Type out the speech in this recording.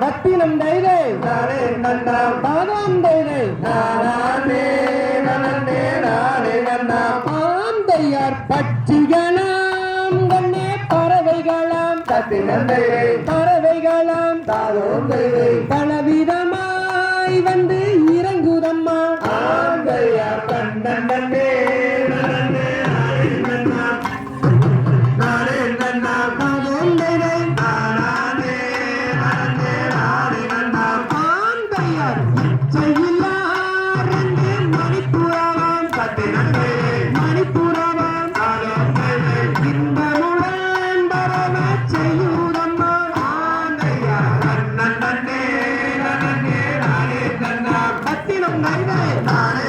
பத்தினம் தைரே தானாம் தைரே ஆந்தையார் பட்சிகளாம் கண்ணே பறவைகளாம். பறவைகளாம். பலவிதமாய் வந்து இறங்குதம்மா. ஆந்தையார் கண்ணன் நன்மை தானே